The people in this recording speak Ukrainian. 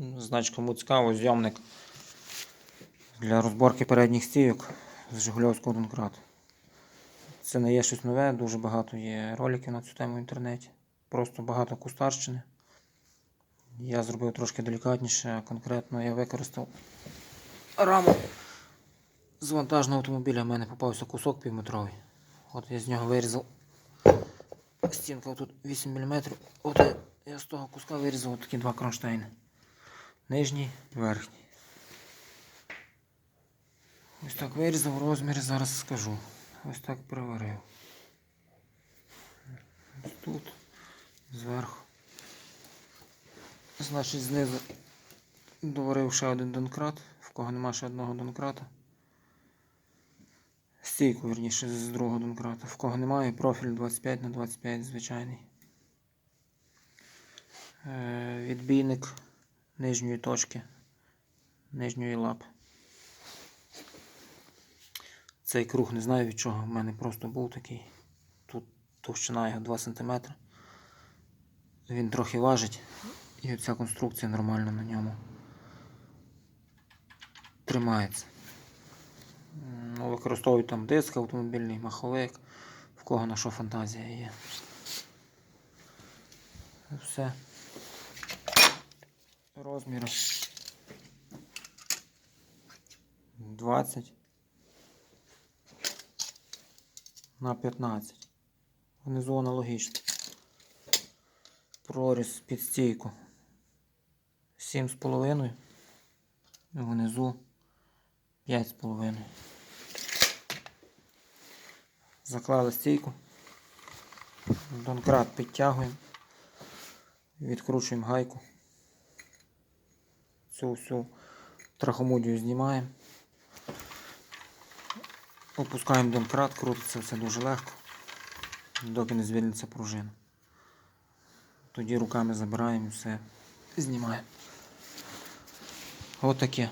Значить, кому цікаво, зйомник для розборки передніх стійок з Жигульовського Донкрат. Це не є щось нове, дуже багато є роликів на цю тему в інтернеті. Просто багато кустарщини. Я зробив трошки делікатніше, конкретно я використав раму з вантажного автомобіля. В мене попався кусок півметровий. От я з нього вирізав. Стінка тут 8 мм. От я з того куска вирізав такі два кронштейни. Нижній, верхній. Ось так вирізав розміри, зараз скажу. Ось так приварив. Ось тут, зверху. Значить, знизу доварив ще один донкрат, в кого нема ще одного донкрата. Стійку, вірніше, з другого донкрата. В кого немає, профіль 25 на 25 звичайний. Е, відбійник нижньої точки, нижньої лапи. Цей круг не знаю від чого, в мене просто був такий. Тут товщина його 2 см. Він трохи важить, і ця конструкція нормально на ньому тримається. Ну, використовують там диск автомобільний, маховик, в кого на що фантазія є. Все. Розміри 20 на 15. Внизу аналогічно. Проріз під стійку 7,5. Внизу 5,5. Заклали стійку. Донкрат підтягуємо. Відкручуємо гайку. Цю всю трахомудію знімаємо. Опускаємо домкрат, крутиться все дуже легко, доки не звільниться пружина. Тоді руками забираємо все знімаємо. Отаке.